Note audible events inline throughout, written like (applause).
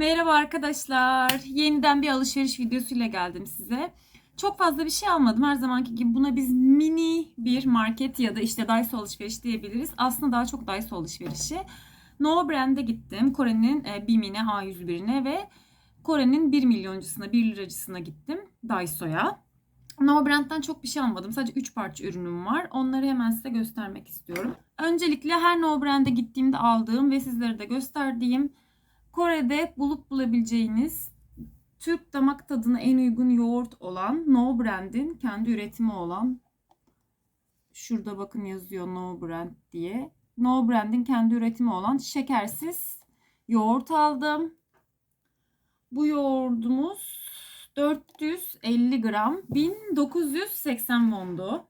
Merhaba arkadaşlar. Yeniden bir alışveriş videosuyla geldim size. Çok fazla bir şey almadım. Her zamanki gibi buna biz mini bir market ya da işte Daiso alışveriş diyebiliriz. Aslında daha çok Daiso alışverişi. No Brand'e gittim. Kore'nin e, BİM'ine, A101'ine ve Kore'nin 1 milyoncusuna, 1 liracısına gittim. Daiso'ya. No Brand'den çok bir şey almadım. Sadece 3 parça ürünüm var. Onları hemen size göstermek istiyorum. Öncelikle her No Brand'e gittiğimde aldığım ve sizlere de gösterdiğim Kore'de bulup bulabileceğiniz Türk damak tadına en uygun yoğurt olan No Brand'in kendi üretimi olan şurada bakın yazıyor No Brand diye. No Brand'in kendi üretimi olan şekersiz yoğurt aldım. Bu yoğurdumuz 450 gram 1980 wondu.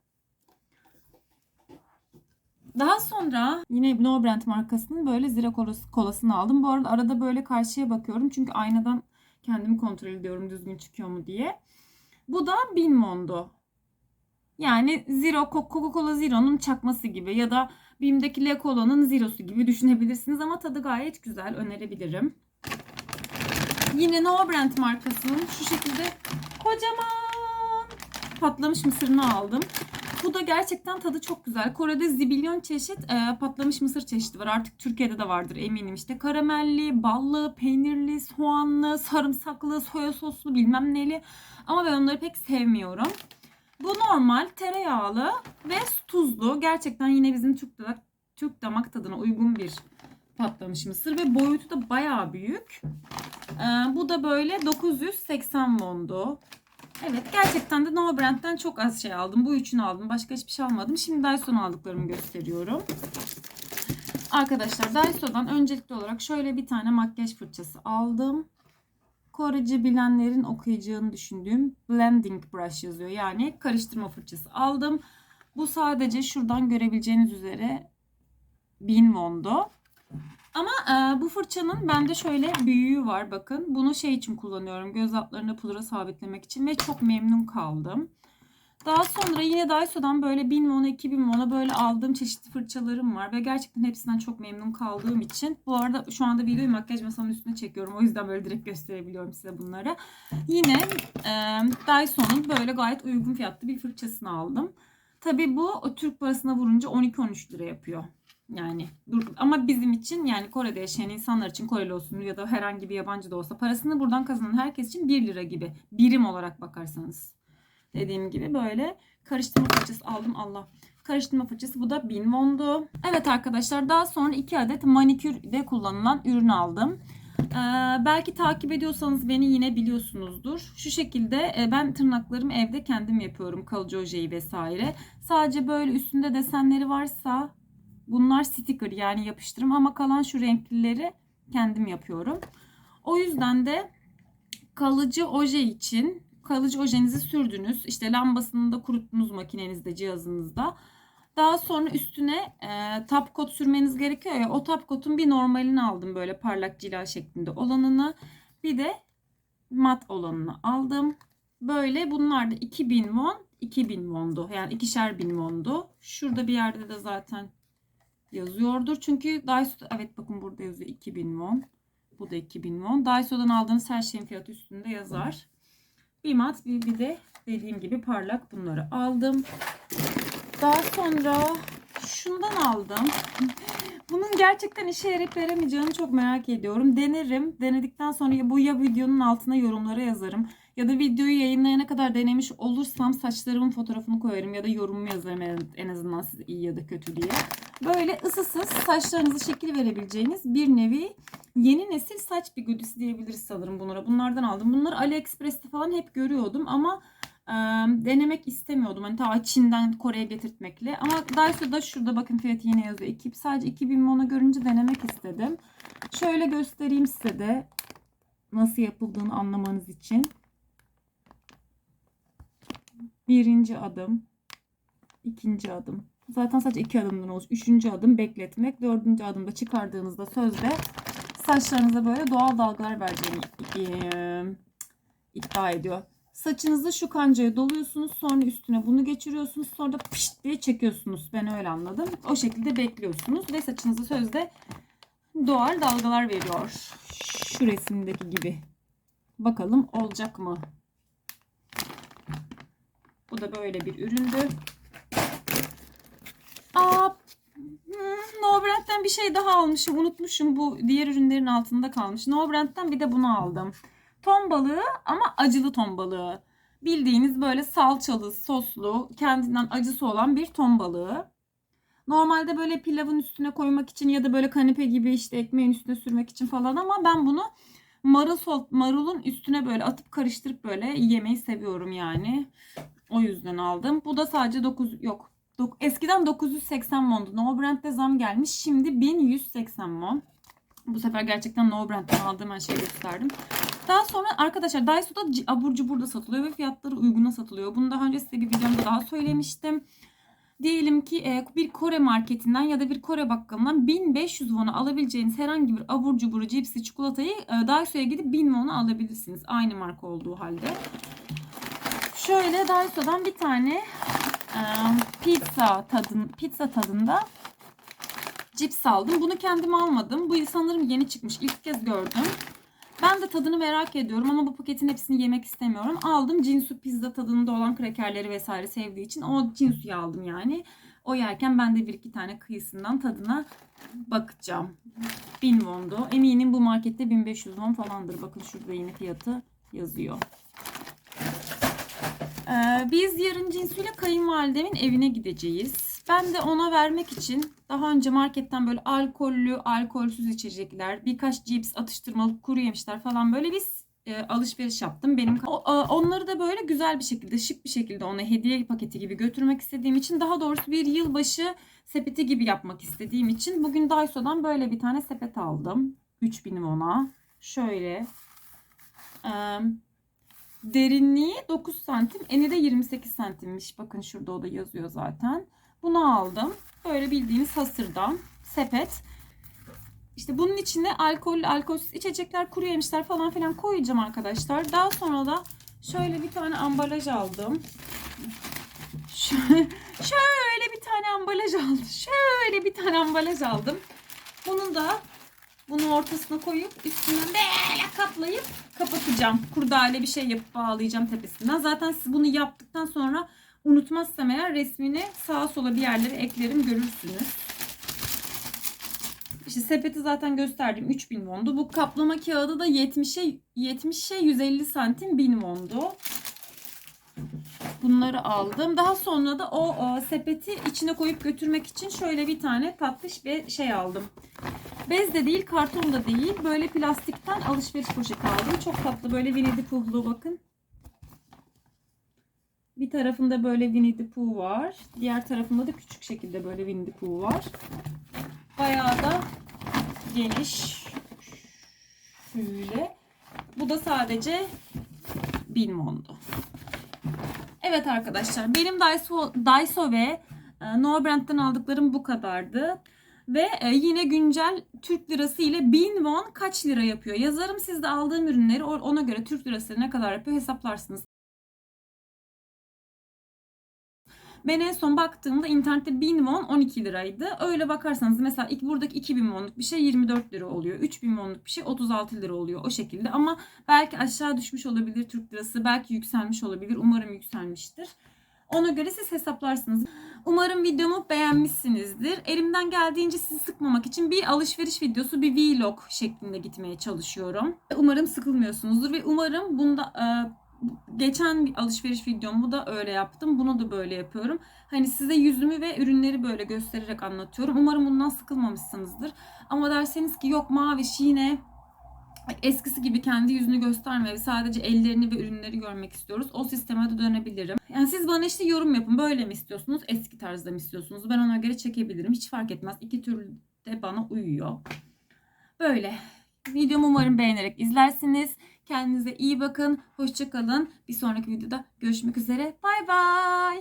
Daha sonra yine No Brand markasının böyle zira kolası, kolasını aldım. Bu arada arada böyle karşıya bakıyorum. Çünkü aynadan kendimi kontrol ediyorum düzgün çıkıyor mu diye. Bu da Bin Mondo. Yani Zero, Coca-Cola Zero'nun çakması gibi ya da Bim'deki Le Cola'nın Zero'su gibi düşünebilirsiniz ama tadı gayet güzel. Önerebilirim. Yine No Brand markasının şu şekilde kocaman patlamış mısırını aldım. Bu da gerçekten tadı çok güzel. Kore'de zibilyon çeşit e, patlamış mısır çeşidi var. Artık Türkiye'de de vardır eminim. İşte karamelli, ballı, peynirli, soğanlı, sarımsaklı, soya soslu bilmem neli. Ama ben onları pek sevmiyorum. Bu normal tereyağlı ve tuzlu. Gerçekten yine bizim Türk damak, Türk damak tadına uygun bir patlamış mısır ve boyutu da bayağı büyük. E, bu da böyle 980 wondu. Evet gerçekten de No Brand'den çok az şey aldım. Bu üçünü aldım. Başka hiçbir şey almadım. Şimdi Daiso'nun aldıklarımı gösteriyorum. Arkadaşlar Daiso'dan öncelikli olarak şöyle bir tane makyaj fırçası aldım. Korece bilenlerin okuyacağını düşündüğüm blending brush yazıyor. Yani karıştırma fırçası aldım. Bu sadece şuradan görebileceğiniz üzere 1000 wondu. Ama e, bu fırçanın bende şöyle büyüğü var bakın. Bunu şey için kullanıyorum. Göz altlarına pudra sabitlemek için ve çok memnun kaldım. Daha sonra yine Daiso'dan böyle 1000 won'a 2000 won'a böyle aldığım çeşitli fırçalarım var. Ve gerçekten hepsinden çok memnun kaldığım için. Bu arada şu anda videoyu makyaj masamın üstüne çekiyorum. O yüzden böyle direkt gösterebiliyorum size bunları. Yine e, Daiso'nun böyle gayet uygun fiyatlı bir fırçasını aldım. Tabii bu Türk parasına vurunca 12-13 lira yapıyor. Yani ama bizim için yani Kore'de yaşayan insanlar için Koreli olsun ya da herhangi bir yabancı da olsa parasını buradan kazanan herkes için 1 lira gibi birim olarak bakarsanız. Dediğim gibi böyle karıştırma fırçası aldım Allah. Karıştırma fırçası bu da 1000 wondu. Evet arkadaşlar daha sonra 2 adet manikürde kullanılan ürün aldım. Ee, belki takip ediyorsanız beni yine biliyorsunuzdur. Şu şekilde e, ben tırnaklarımı evde kendim yapıyorum. Kalıcı ojeyi vesaire. Sadece böyle üstünde desenleri varsa Bunlar sticker yani yapıştırım ama kalan şu renklileri kendim yapıyorum. O yüzden de kalıcı oje için kalıcı ojenizi sürdünüz. İşte lambasını da kuruttunuz makinenizde, cihazınızda. Daha sonra üstüne e, top coat sürmeniz gerekiyor ya. O top coat'un bir normalini aldım böyle parlak cila şeklinde olanını. Bir de mat olanını aldım. Böyle bunlar da 2000 won, 2000 wondu. Yani ikişer bin wondu. Şurada bir yerde de zaten yazıyordur. Çünkü Daiso evet bakın burada yazıyor 2000 won. Bu da 2000 won. Daiso'dan aldığınız her şeyin fiyatı üstünde yazar. Bir mat bir, bir de dediğim gibi parlak bunları aldım. Daha sonra şundan aldım. (laughs) Bunun gerçekten işe yarayıp yarameyeceğini çok merak ediyorum. Denerim. Denedikten sonra bu ya videonun altına yorumlara yazarım. Ya da videoyu yayınlayana kadar denemiş olursam saçlarımın fotoğrafını koyarım ya da yorumumu yazarım en azından siz iyi ya da kötü diye. Böyle ısısız saçlarınızı şekil verebileceğiniz bir nevi yeni nesil saç bigudisi diyebiliriz sanırım bunlara. Bunlardan aldım. Bunları AliExpress'te falan hep görüyordum ama e, denemek istemiyordum. Hani ta Çin'den Kore'ye getirtmekle. Ama Daiso'da şurada bakın fiyatı yine yazıyor. İki, sadece 2000 won'a görünce denemek istedim. Şöyle göstereyim size de nasıl yapıldığını anlamanız için. Birinci adım. ikinci adım. Zaten sadece iki adımdan oluşuyor. Üçüncü adım bekletmek. Dördüncü adımda çıkardığınızda sözde saçlarınıza böyle doğal dalgalar vereceğini e, iddia ediyor. Saçınızı şu kancaya doluyorsunuz. Sonra üstüne bunu geçiriyorsunuz. Sonra da pişt diye çekiyorsunuz. Ben öyle anladım. O şekilde bekliyorsunuz. Ve saçınızı sözde doğal dalgalar veriyor. Şu resimdeki gibi. Bakalım olacak mı? Bu da böyle bir üründü. No Brand'den bir şey daha almışım. Unutmuşum. Bu diğer ürünlerin altında kalmış. No Brand'den bir de bunu aldım. Ton balığı ama acılı ton balığı. Bildiğiniz böyle salçalı, soslu, kendinden acısı olan bir ton balığı. Normalde böyle pilavın üstüne koymak için ya da böyle kanepe gibi işte ekmeğin üstüne sürmek için falan ama ben bunu marul marulun üstüne böyle atıp karıştırıp böyle yemeyi seviyorum yani. O yüzden aldım. Bu da sadece 9 yok. Eskiden 980 mondu. No Brand'de zam gelmiş. Şimdi 1180 mon. Bu sefer gerçekten No Brand'den aldığım her şeyi gösterdim. Daha sonra arkadaşlar Daiso'da abur cubur da satılıyor ve fiyatları uyguna satılıyor. Bunu daha önce size bir videomda daha söylemiştim. Diyelim ki e, bir Kore marketinden ya da bir Kore bakkalından 1500 won'a alabileceğiniz herhangi bir abur cuburu, cipsi, çikolatayı e, Daiso'ya gidip 1000 won'a alabilirsiniz. Aynı marka olduğu halde. Şöyle Daiso'dan bir tane pizza tadın pizza tadında cips aldım. Bunu kendim almadım. Bu sanırım yeni çıkmış. İlk kez gördüm. Ben de tadını merak ediyorum ama bu paketin hepsini yemek istemiyorum. Aldım Cinsu pizza tadında olan krakerleri vesaire sevdiği için o Cinsu'yu aldım yani. O yerken ben de bir iki tane kıyısından tadına bakacağım. 1000 wondu. Eminim bu markette 1500 won falandır. Bakın şurada yine fiyatı yazıyor. Ee, biz yarın cinsüyle kayınvalidemin evine gideceğiz. Ben de ona vermek için daha önce marketten böyle alkollü, alkolsüz içecekler, birkaç cips, atıştırmalık, kuru yemişler falan böyle bir e, alışveriş yaptım. Benim o- a- onları da böyle güzel bir şekilde, şık bir şekilde ona hediye paketi gibi götürmek istediğim için daha doğrusu bir yılbaşı sepeti gibi yapmak istediğim için bugün Daiso'dan böyle bir tane sepet aldım. 3000 won'a. Şöyle. Eee Derinliği 9 santim, eni de 28 santimmiş. Bakın şurada o da yazıyor zaten. Bunu aldım. Böyle bildiğiniz hasırdan sepet. İşte bunun içine alkol, alkolsüz içecekler, kuru yemişler falan filan koyacağım arkadaşlar. Daha sonra da şöyle bir tane ambalaj aldım. Şöyle, bir tane ambalaj aldım. Şöyle bir tane ambalaj aldım. Bunu da bunu ortasına koyup üstünden böyle katlayıp kapatacağım. Kurdale bir şey yapıp bağlayacağım tepesinden. Zaten siz bunu yaptıktan sonra unutmazsam eğer resmini sağa sola bir yerlere eklerim görürsünüz. İşte sepeti zaten gösterdim 3000 wondu. Bu kaplama kağıdı da 70'e 70'e 150 santim 1000 wondu. Bunları aldım. Daha sonra da o e, sepeti içine koyup götürmek için şöyle bir tane tatlış bir şey aldım. Bez de değil, karton da değil. Böyle plastikten alışveriş poşeti aldım. Çok tatlı böyle Winnie Pooh'lu bakın. Bir tarafında böyle Winnie the Pooh var. Diğer tarafında da küçük şekilde böyle Winnie the Pooh var. Bayağı da geniş. Şöyle. Bu da sadece 1000 wondu. Evet arkadaşlar benim Daiso, Daiso ve e, No Brand'den aldıklarım bu kadardı. Ve e, yine güncel Türk lirası ile 1000 won kaç lira yapıyor? Yazarım siz de aldığım ürünleri ona göre Türk lirası ne kadar yapıyor hesaplarsınız. Ben en son baktığımda internette 1000 won 12 liraydı. Öyle bakarsanız mesela ilk buradaki 2000 wonluk bir şey 24 lira oluyor. 3000 wonluk bir şey 36 lira oluyor o şekilde. Ama belki aşağı düşmüş olabilir Türk lirası. Belki yükselmiş olabilir. Umarım yükselmiştir. Ona göre siz hesaplarsınız. Umarım videomu beğenmişsinizdir. Elimden geldiğince sizi sıkmamak için bir alışveriş videosu, bir vlog şeklinde gitmeye çalışıyorum. Umarım sıkılmıyorsunuzdur ve umarım bunda e, geçen bir alışveriş videomu da öyle yaptım. Bunu da böyle yapıyorum. Hani size yüzümü ve ürünleri böyle göstererek anlatıyorum. Umarım bundan sıkılmamışsınızdır. Ama derseniz ki yok Maviş yine eskisi gibi kendi yüzünü gösterme ve sadece ellerini ve ürünleri görmek istiyoruz. O sisteme de dönebilirim. Yani siz bana işte yorum yapın. Böyle mi istiyorsunuz? Eski tarzda mı istiyorsunuz? Ben ona göre çekebilirim. Hiç fark etmez. İki türlü de bana uyuyor. Böyle. Videomu umarım beğenerek izlersiniz. Kendinize iyi bakın. Hoşçakalın. Bir sonraki videoda görüşmek üzere. Bay bay.